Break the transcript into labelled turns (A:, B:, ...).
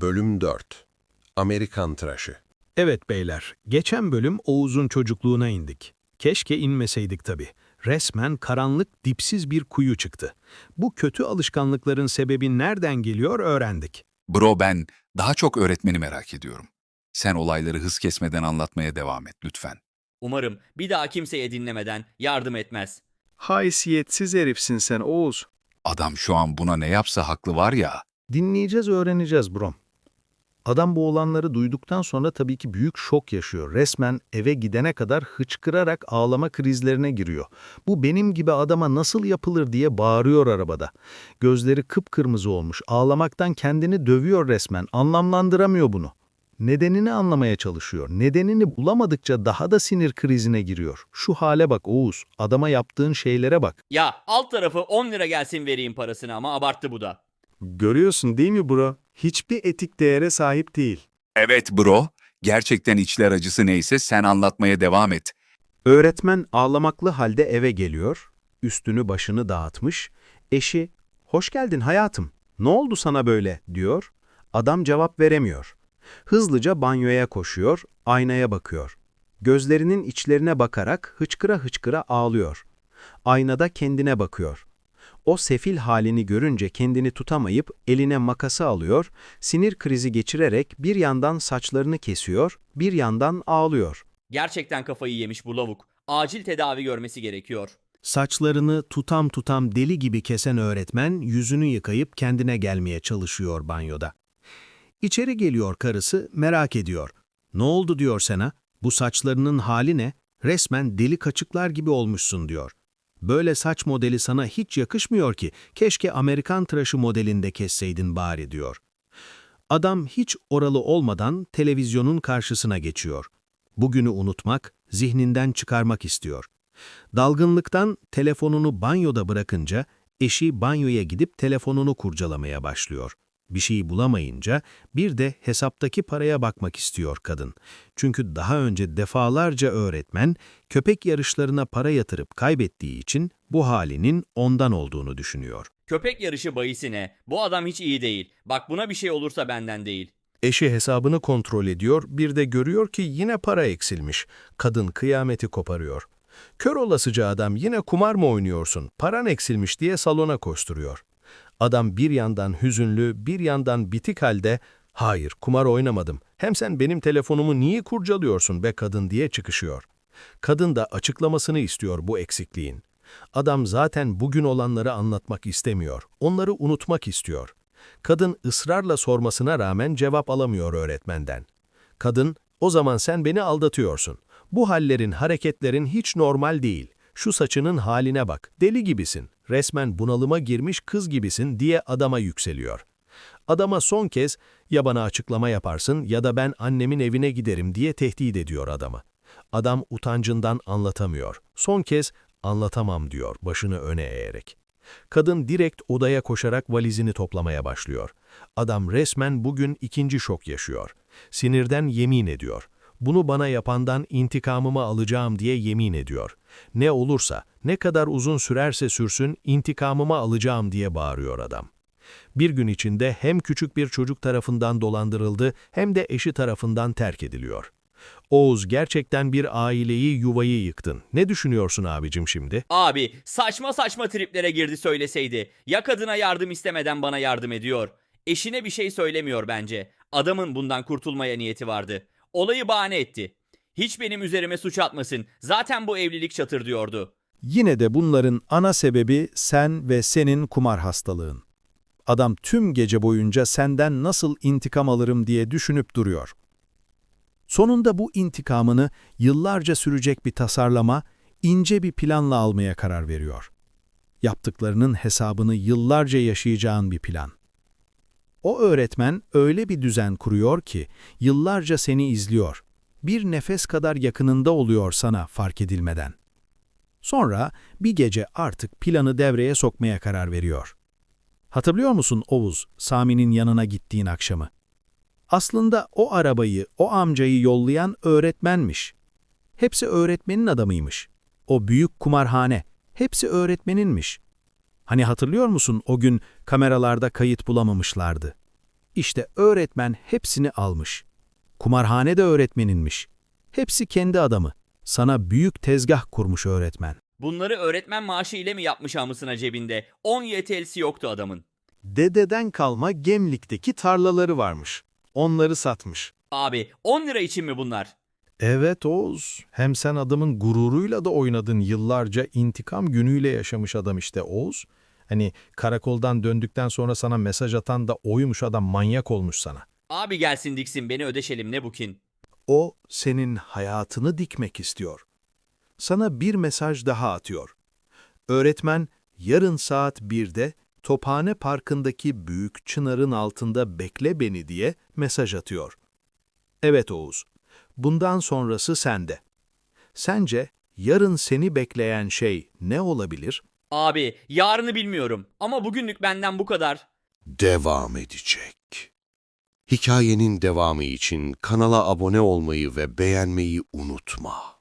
A: Bölüm 4 Amerikan Tıraşı
B: Evet beyler, geçen bölüm Oğuz'un çocukluğuna indik. Keşke inmeseydik tabii. Resmen karanlık, dipsiz bir kuyu çıktı. Bu kötü alışkanlıkların sebebi nereden geliyor öğrendik.
C: Bro ben daha çok öğretmeni merak ediyorum. Sen olayları hız kesmeden anlatmaya devam et lütfen.
D: Umarım bir daha kimseye dinlemeden yardım etmez.
E: Haysiyetsiz herifsin sen Oğuz.
C: Adam şu an buna ne yapsa haklı var ya.
B: Dinleyeceğiz, öğreneceğiz brom. Adam bu olanları duyduktan sonra tabii ki büyük şok yaşıyor. Resmen eve gidene kadar hıçkırarak ağlama krizlerine giriyor. Bu benim gibi adama nasıl yapılır diye bağırıyor arabada. Gözleri kıpkırmızı olmuş, ağlamaktan kendini dövüyor resmen, anlamlandıramıyor bunu. Nedenini anlamaya çalışıyor. Nedenini bulamadıkça daha da sinir krizine giriyor. Şu hale bak Oğuz, adama yaptığın şeylere bak.
D: Ya alt tarafı 10 lira gelsin vereyim parasını ama abarttı bu da.
E: Görüyorsun değil mi bro? Hiçbir etik değere sahip değil.
C: Evet bro, gerçekten içler acısı neyse sen anlatmaya devam et.
B: Öğretmen ağlamaklı halde eve geliyor, üstünü başını dağıtmış, eşi, ''Hoş geldin hayatım, ne oldu sana böyle?'' diyor. Adam cevap veremiyor. Hızlıca banyoya koşuyor, aynaya bakıyor. Gözlerinin içlerine bakarak hıçkıra hıçkıra ağlıyor. Aynada kendine bakıyor. O sefil halini görünce kendini tutamayıp eline makası alıyor, sinir krizi geçirerek bir yandan saçlarını kesiyor, bir yandan ağlıyor.
D: Gerçekten kafayı yemiş bu lavuk. Acil tedavi görmesi gerekiyor.
B: Saçlarını tutam tutam deli gibi kesen öğretmen yüzünü yıkayıp kendine gelmeye çalışıyor banyoda. İçeri geliyor karısı, merak ediyor. Ne oldu diyor sana? Bu saçlarının hali ne? Resmen deli kaçıklar gibi olmuşsun diyor. Böyle saç modeli sana hiç yakışmıyor ki, keşke Amerikan tıraşı modelinde kesseydin bari diyor. Adam hiç oralı olmadan televizyonun karşısına geçiyor. Bugünü unutmak, zihninden çıkarmak istiyor. Dalgınlıktan telefonunu banyoda bırakınca eşi banyoya gidip telefonunu kurcalamaya başlıyor. Bir şey bulamayınca bir de hesaptaki paraya bakmak istiyor kadın. Çünkü daha önce defalarca öğretmen köpek yarışlarına para yatırıp kaybettiği için bu halinin ondan olduğunu düşünüyor.
D: Köpek yarışı bahisine. Bu adam hiç iyi değil. Bak buna bir şey olursa benden değil.
B: Eşi hesabını kontrol ediyor, bir de görüyor ki yine para eksilmiş. Kadın kıyameti koparıyor. Kör olasıca adam yine kumar mı oynuyorsun, paran eksilmiş diye salona koşturuyor. Adam bir yandan hüzünlü, bir yandan bitik halde, hayır kumar oynamadım, hem sen benim telefonumu niye kurcalıyorsun be kadın diye çıkışıyor. Kadın da açıklamasını istiyor bu eksikliğin. Adam zaten bugün olanları anlatmak istemiyor, onları unutmak istiyor. Kadın ısrarla sormasına rağmen cevap alamıyor öğretmenden. Kadın, o zaman sen beni aldatıyorsun. Bu hallerin, hareketlerin hiç normal değil. Şu saçının haline bak, deli gibisin, resmen bunalıma girmiş kız gibisin diye adama yükseliyor. Adama son kez ya bana açıklama yaparsın ya da ben annemin evine giderim diye tehdit ediyor adamı. Adam utancından anlatamıyor. Son kez anlatamam diyor başını öne eğerek. Kadın direkt odaya koşarak valizini toplamaya başlıyor. Adam resmen bugün ikinci şok yaşıyor. Sinirden yemin ediyor. Bunu bana yapandan intikamımı alacağım diye yemin ediyor. Ne olursa, ne kadar uzun sürerse sürsün intikamımı alacağım diye bağırıyor adam. Bir gün içinde hem küçük bir çocuk tarafından dolandırıldı hem de eşi tarafından terk ediliyor. Oğuz gerçekten bir aileyi, yuvayı yıktın. Ne düşünüyorsun abicim şimdi?
D: Abi saçma saçma triplere girdi söyleseydi. Ya kadına yardım istemeden bana yardım ediyor. Eşine bir şey söylemiyor bence. Adamın bundan kurtulmaya niyeti vardı. Olayı bahane etti. Hiç benim üzerime suç atmasın. Zaten bu evlilik çatır diyordu.
B: Yine de bunların ana sebebi sen ve senin kumar hastalığın. Adam tüm gece boyunca senden nasıl intikam alırım diye düşünüp duruyor. Sonunda bu intikamını yıllarca sürecek bir tasarlama, ince bir planla almaya karar veriyor. Yaptıklarının hesabını yıllarca yaşayacağın bir plan. O öğretmen öyle bir düzen kuruyor ki yıllarca seni izliyor. Bir nefes kadar yakınında oluyor sana fark edilmeden. Sonra bir gece artık planı devreye sokmaya karar veriyor. Hatırlıyor musun Oğuz, Sami'nin yanına gittiğin akşamı? Aslında o arabayı, o amcayı yollayan öğretmenmiş. Hepsi öğretmenin adamıymış. O büyük kumarhane, hepsi öğretmeninmiş. Hani hatırlıyor musun o gün kameralarda kayıt bulamamışlardı?
F: İşte öğretmen hepsini almış. Kumarhane de öğretmeninmiş. Hepsi kendi adamı. Sana büyük tezgah kurmuş öğretmen.
D: Bunları öğretmen maaşı ile mi yapmış amısına cebinde? 10 YTL'si yoktu adamın.
B: Dededen kalma Gemlik'teki tarlaları varmış. Onları satmış.
D: Abi 10 lira için mi bunlar?
G: Evet Oğuz. Hem sen adamın gururuyla da oynadın yıllarca intikam günüyle yaşamış adam işte Oğuz. Hani karakoldan döndükten sonra sana mesaj atan da oymuş adam manyak olmuş sana.
D: Abi gelsin diksin beni ödeşelim ne bu kin?
B: O senin hayatını dikmek istiyor. Sana bir mesaj daha atıyor. Öğretmen yarın saat 1'de Tophane Parkı'ndaki büyük çınarın altında bekle beni diye mesaj atıyor. Evet Oğuz, bundan sonrası sende. Sence yarın seni bekleyen şey ne olabilir?
D: Abi yarını bilmiyorum ama bugünlük benden bu kadar.
A: Devam edecek. Hikayenin devamı için kanala abone olmayı ve beğenmeyi unutma.